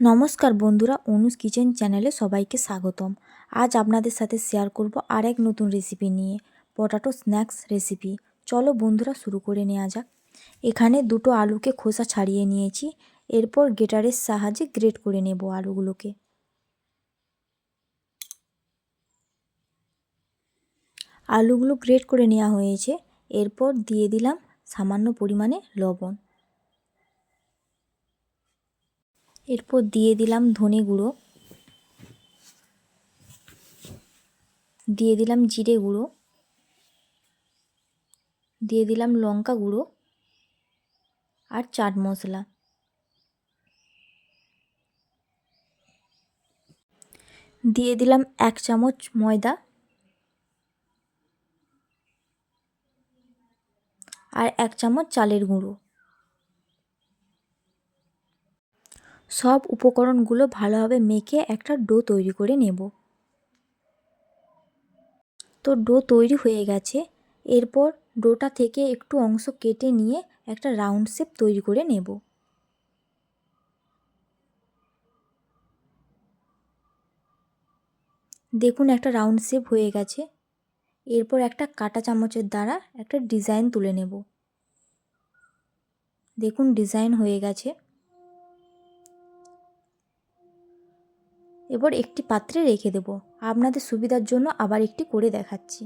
নমস্কার বন্ধুরা, অনুজ কিচেন চ্যানেলে সবাইকে স্বাগতম। আজ আপনাদের সাথে শেয়ার করব আর এক নতুন রেসিপি নিয়ে পটাটো স্ন্যাক্স রেসিপি চলো বন্ধুরা, শুরু করে নেওয়া যাক। এখানে দুটো আলুকে খোসা ছাড়িয়ে নিয়েছি, এরপর গেটারের সাহায্যে গ্রেট করে নেব আলুগুলোকে। আলুগুলো গ্রেট করে নেওয়া হয়েছে, এরপর দিয়ে দিলাম সামান্য পরিমাণে লবণ। এরপর দিয়ে দিলাম ধনে গুঁড়ো। দিয়ে দিলাম জিরে গুঁড়ো। দিয়ে দিলাম লঙ্কা গুঁড়ো আর চাট মশলা। দিয়ে দিলাম এক চামচ ময়দা। আর এক চামচ চালের গুঁড়ো। সব উপকরণগুলো ভালোভাবে মেখে একটা ডো তৈরি করে নেব। তো ডো তৈরি হয়ে গেছে। এরপর ডোটা থেকে একটু অংশ কেটে নিয়ে একটা রাউন্ড শেপ তৈরি করে নেব। দেখুন একটা রাউন্ড শেপ হয়ে গেছে। এরপর একটা কাটা চামচের দ্বারা একটা ডিজাইন তুলে নেব। দেখুন ডিজাইন হয়ে গেছে। এবার একটি পাত্রে রেখে দেব। আপনাদের সুবিধার জন্য আবার একটি করে দেখাচ্ছি।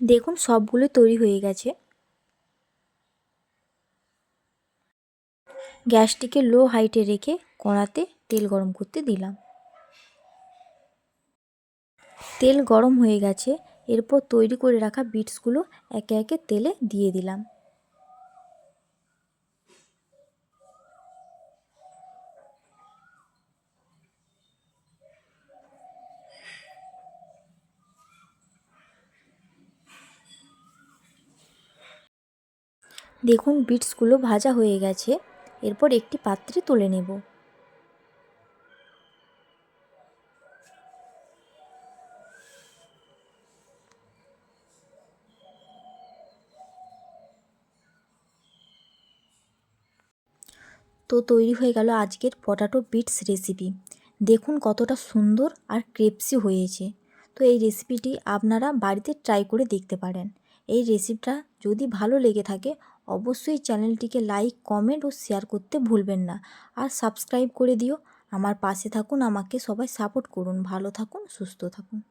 দেখুন, সবগুলো তৈরি হয়ে গেছে। গ্যাসটিকে লো হাইটে রেখে কড়াতে তেল গরম করতে দিলাম। তেল গরম হয়ে গেছে, এরপর তৈরি করে রাখা বিটসগুলো একে একে তেলে দিয়ে দিলাম। দেখুন, বিটসগুলো ভাজা হয়ে গেছে। এরপর একটি পাত্রে তুলে নেব। তো তৈরি হয়ে গেল আজকের পটাটো বিটস রেসিপি। দেখুন কতটা সুন্দর আর ক্রেপসি হয়েছে। তো এই রেসিপিটি আপনারা বাড়িতে ট্রাই করে দেখতে পারেন। এই রেসিপিটা যদি ভালো লেগে থাকে অবশ্যই চ্যানেলটিকে লাইক, কমেন্ট ও শেয়ার করতে ভুলবেন না। আর সাবস্ক্রাইব করে দিও। আমার পাশে থাকুন, আমাকে সবাই সাপোর্ট করুন। ভালো থাকুন, সুস্থ থাকুন।